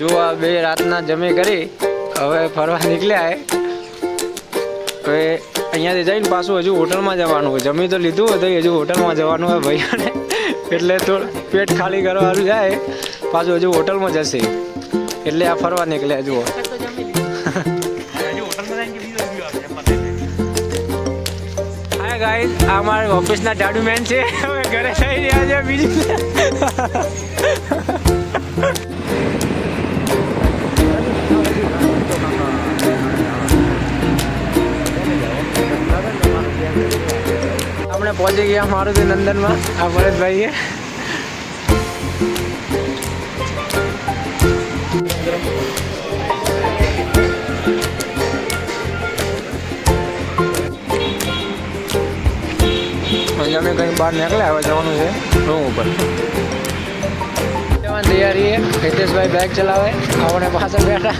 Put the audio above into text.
જો આ બે રાતના જમે કરી, હવે ફરવા નીકળ્યા હવે અહીંયાથી જઈને પાછું હજુ હોટલમાં જવાનું હોય જમી તો લીધું હોય તો હજુ હોટલમાં જવાનું હોય ભાઈને એટલે તો પેટ ખાલી કરવાનું જાય, પાછું હજુ હોટલમાં જશે. એટલે આ ફરવા નીકળ્યા, જુઓ. હા ગાઈસ આ મારા ઓફિસના ડાડુમેન છે. હવે ઘરે થઈ રહ્યા છે, બીજું. આપણે પહોંચી ગયા મારુતિ નંદનમાં, આ ભરતભાઈએ. અમે કંઈ બહાર નીકળ્યા, હવે જવાનું છે રૂમ ઉપર. જવાની તૈયારી છે. હિતેશભાઈ બાઇક ચલાવે આપણે પાછળ બેઠા.